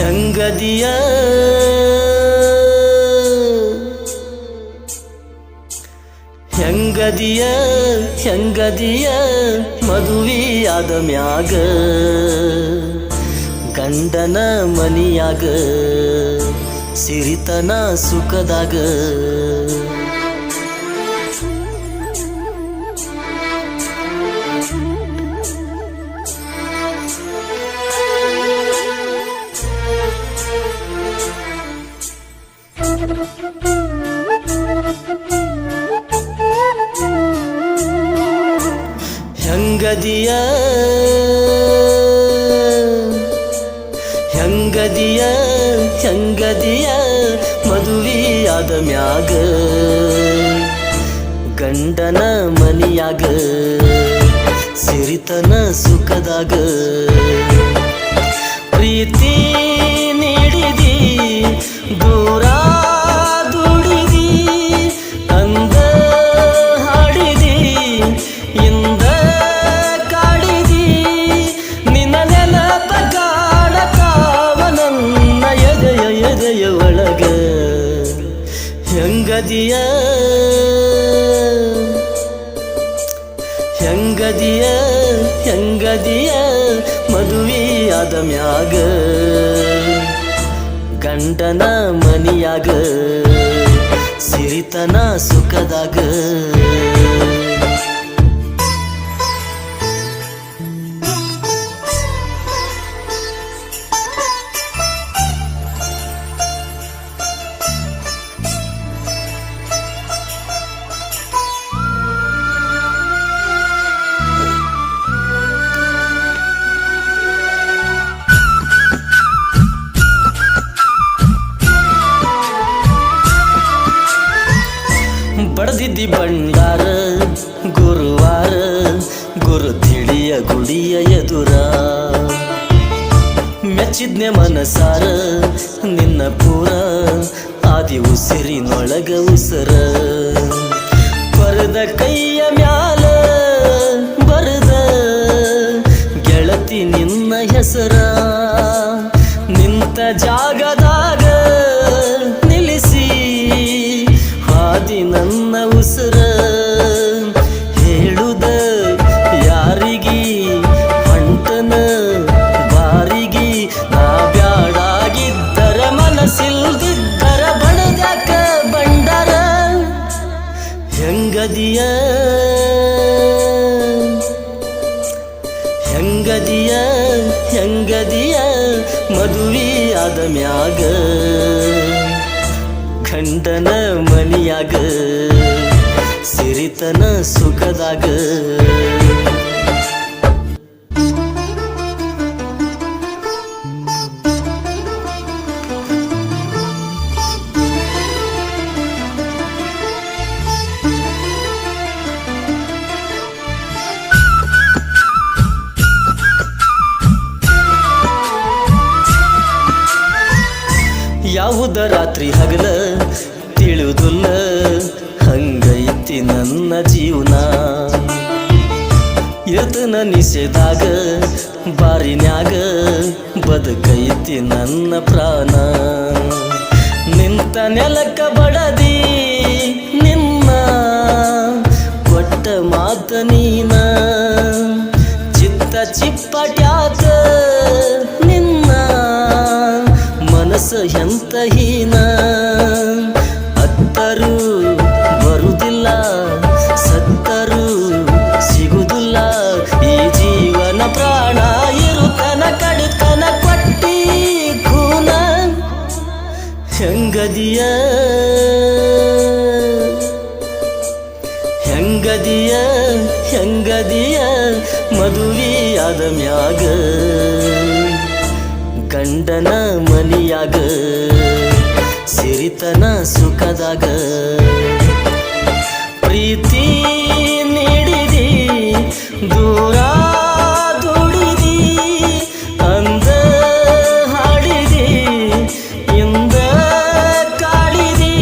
ಹೆಂಗದಿಯ? ಹೆಂಗದಿಯ ಹೆಂಗದಿಯ ಮದುವೆಯಾದ ಮ್ಯಾಗ ಗಂಡನ ಮನಿಯಾಗ ಸಿರಿತನ ಸುಖದಾಗ. ಹೆಂಗದಿಯ? ಹೆಂಗದಿಯ? ಹೆಂಗದಿಯ? ಮದುವೆಯಾದ ಮ್ಯಾಗ ಗಂಡನ ಮನಿಯಾಗ ಸಿರಿತನ ಸುಖದಾಗ ಪ್ರೀತಿ ಹೆಂಗದಿಯ ಹೆಂಗದಿಯ ಮದುವೆಯಾದ ಮ್ಯಾಗ ಗಂಡನ ಮನಿಯಾಗ ಸಿರಿತನ ಸುಖದಾಗ. ಬಡದಿದ್ದಿ ಬಂಡಾರ ಗುರುವಾರ ಗುರು ತಿಳಿಯ ಗುಡಿಯ ಎದುರ. ಮೆಚ್ಚಿದ್ನೆ ಮನಸಾರ, ನಿನ್ನ ಪೂರ, ಆದಿ ಉಸಿರಿನೊಳಗ ಉಸರ. ಬರದ ಕೈಯ ಮ್ಯಾಲ ಬರದ ಗೆಳತಿ ನಿನ್ನ ಹೆಸರ. ನಿಂತ ಜಾಗದಾಗ ಹೆಂಗದಿಯ? ಹೆಂಗದಿಯ? ಹೆಂಗದಿಯ? ಆದ ಮ್ಯಾಗ ಖಂಡನ ಮನಿಯಾಗ ಸಿರಿತನ ಸುಖದಾಗ ಯಾವುದ ರಾತ್ರಿ ಹಗಲ ತಿಳಿದುಲ್ಲ, ಹಂಗೈತಿ ನನ್ನ ಜೀವನ. ಇರ್ತನ ನಿಸೆದಾಗ, ಬಾರಿನ್ಯಾಗ ಬದುಕೈತಿ ನನ್ನ ಪ್ರಾಣ. ನಿಂತ ನೆಲಕ್ಕ ಬಡದಿ ನಿನ್ನ ಕೊಟ್ಟ ಮಾತ ನೀನ. ಚಿತ್ತ ಚಿಪ್ಪಟ್ಯಾಕ ಎಂತ ಅತ್ತರು ಬರುವುದಿಲ್ಲ, ಸತ್ತರು ಸಿಗುದಿಲ್ಲ ಈ ಜೀವನ ಪ್ರಾಣ ಇರುತನ ಕಡುತನ ಕೊಟ್ಟಿ ಕೂನ ಹೆಂಗದಿಯ? ಹೆಂಗದಿಯ? ಹೆಂಗದಿಯ? ಮದುವೆಯಾದ ಮ್ಯಾಗ ಗಂಡನ ಮನಿಯಾಗ ಸಿರಿತನ ಸುಖದಾಗ. ಪ್ರೀತಿ ನೀಡಿದಿ ದೂರ ದುಡಿದಿ ಅಂದ ಹಾಡಿದಿ ಇಂದ ಕಾಡಿದಿ.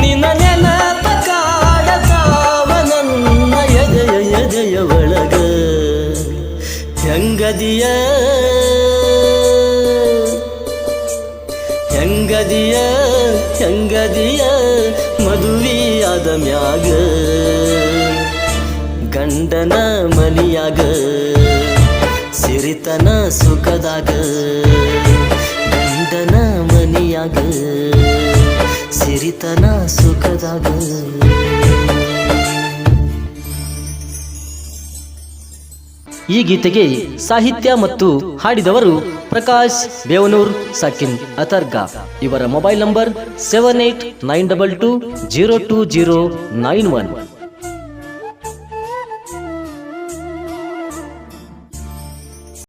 ನಿನ್ನ ಹೆಂಗದಿಯ ಚಂಗದಿಯ ಮದುವೆಯಾದ ಮ್ಯಾಗ ಗಂಡನ ಮನಿಯಾಗ ಸಿರಿತನ ಸುಖದಾಗ ಗಂಡನ ಮನಿಯಾಗ ಸಿರಿತನ ಸುಖದಾಗ. ಈ ಗೀತೆಗೆ ಸಾಹಿತ್ಯ ಮತ್ತು ಹಾಡಿದವರು ಪ್ರಕಾಶ್ ಬೇವನೂರ್, ಸಕಿನ್ ಅತರ್ಗಾ ಇವರ mobile number seven eight nine double two zero two zero nine one